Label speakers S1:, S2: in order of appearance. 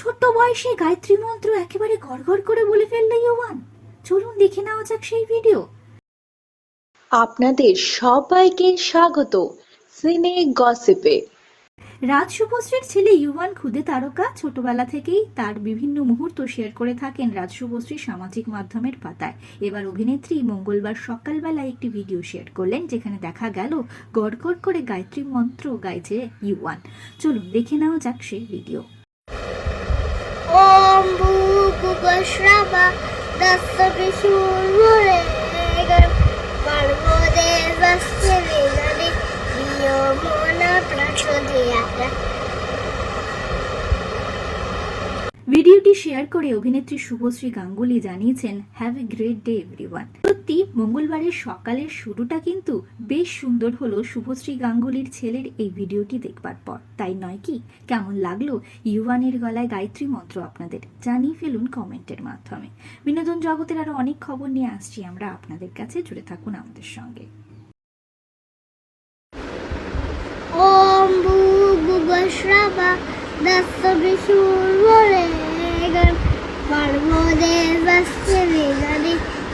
S1: ছোট্ট বয়সে গায়ত্রী মন্ত্র একেবারে গড়গড় করে বলে ফেলল ইউয়ান। চলুন দেখে নেওয়া যাক সেই ভিডিও
S2: আপনাদের সবাইকে স্বাগত সিনে গসিপে।
S1: রাজ শুভশ্রীর ছেলে ইউয়ান খুদে তারকা ছোটবেলা থেকেই তার বিভিন্ন মুহূর্ত শেয়ার করে থাকেন রাজ শুভশ্রী সামাজিক মাধ্যমের পাতায়। এবার অভিনেত্রী মঙ্গলবার সকালবেলায় একটি ভিডিও শেয়ার করলেন যেখানে দেখা গেল গড়গড় করে গায়ত্রী মন্ত্র গাইছে ইউয়ান। চলুন দেখে নেওয়া যাক সেই ভিডিও ভিডিওটি শেয়ার করে অভিনেত্রী শুভশ্রী গাঙ্গুলি জানিয়েছেন have a great day everyone সত্যি, মঙ্গলবারের সকালের শুরুটা কিন্তু বেশ সুন্দর হলো শুভশ্রী গাঙ্গুলির ছেলের এই ভিডিওটি দেখবার পর। তাই নয় কি? কেমন লাগল ইউয়ানের গলায় গায়ত্রী মন্ত্র আপনাদের? জানিয়ে ফেলুন কমেন্টের মাধ্যমে। বিনোদন জগতের আরও অনেক খবর নিয়ে আসছি আমরা আপনাদের কাছে। জুড়ে থাকুন আমাদের সঙ্গে।
S3: ওম ভূগুবশ্রাবা দস্য